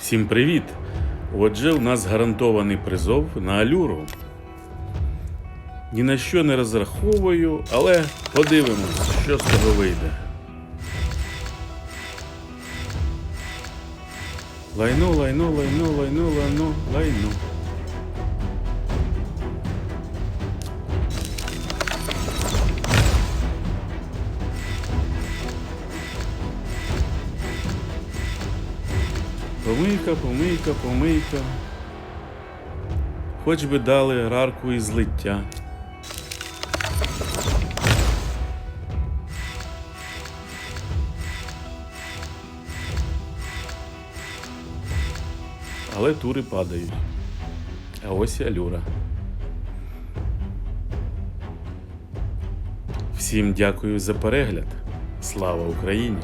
Всім привіт! Отже, у нас гарантований призов на алюру. Ні на що не розраховую, але подивимось, що з того вийде. Лайно, лайно, лайно, лайно, лайно, лайно. Помийка, помийка, помийка. Хоч би дали рарку і злиття. Але тури падають. А ось і алюра. Всім дякую за перегляд. Слава Україні!